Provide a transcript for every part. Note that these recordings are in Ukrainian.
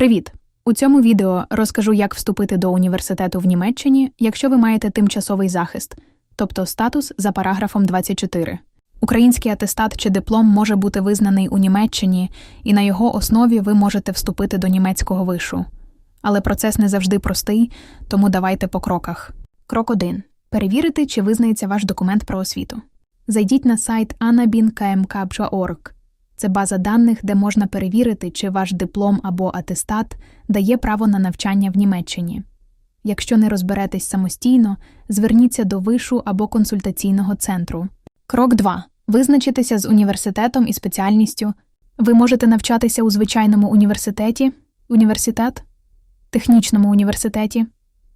Привіт! У цьому відео розкажу, як вступити до університету в Німеччині, якщо ви маєте тимчасовий захист, тобто статус за параграфом 24. Український атестат чи диплом може бути визнаний у Німеччині, і на його основі ви можете вступити до німецького вишу. Але процес не завжди простий, тому давайте по кроках. Крок 1. Перевірити, чи визнається ваш документ про освіту. Зайдіть на сайт anabin.kmk.org. Це база даних, де можна перевірити, чи ваш диплом або атестат дає право на навчання в Німеччині. Якщо не розберетесь самостійно, зверніться до вишу або консультаційного центру. Крок 2. Визначитися з університетом і спеціальністю. Ви можете навчатися у звичайному університеті, університет, технічному університеті,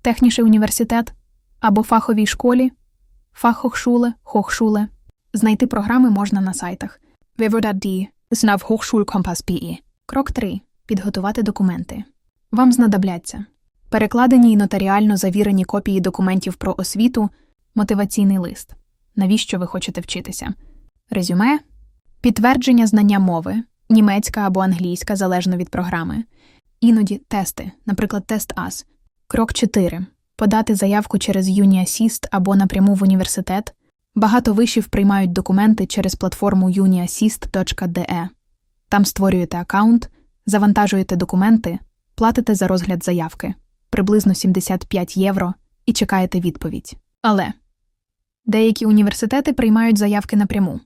техніший університет або фаховій школі, фахохшуле, хохшуле. Знайти програми можна на сайтах www.die знав Hochschulkompass.de. Крок 3. Підготувати документи. Вам знадобляться перекладені і нотаріально завірені копії документів про освіту, мотиваційний лист. Навіщо ви хочете вчитися? Резюме, підтвердження знання мови, німецька або англійська залежно від програми. Іноді тести, наприклад, тест АС. Крок 4. Подати заявку через UniAssist або напряму в університет. Багато вишів приймають документи через платформу uniassist.de. Там створюєте аккаунт, завантажуєте документи, платите за розгляд заявки приблизно 75 євро і чекаєте відповідь. Але деякі університети приймають заявки напряму.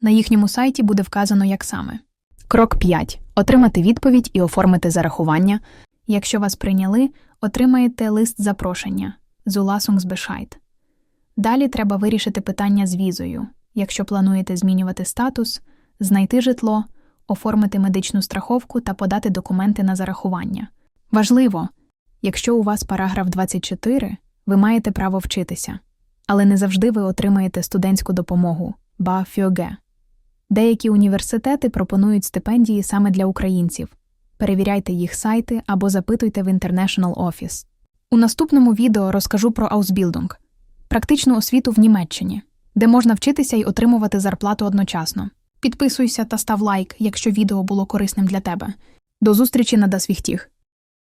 На їхньому сайті буде вказано, як саме. Крок 5. Отримати відповідь і оформити зарахування. Якщо вас прийняли, отримаєте лист запрошення Zulassungsbescheid. Далі треба вирішити питання з візою, якщо плануєте змінювати статус, знайти житло, оформити медичну страховку та подати документи на зарахування. Важливо, якщо у вас параграф 24, ви маєте право вчитися, але не завжди ви отримаєте студентську допомогу BAföG. Деякі університети пропонують стипендії саме для українців. Перевіряйте їх сайти або запитуйте в International Office. У наступному відео розкажу про Ausbildung – практичну освіту в Німеччині, де можна вчитися і отримувати зарплату одночасно. Підписуйся та став лайк, якщо відео було корисним для тебе. До зустрічі на Дасвіхтіх!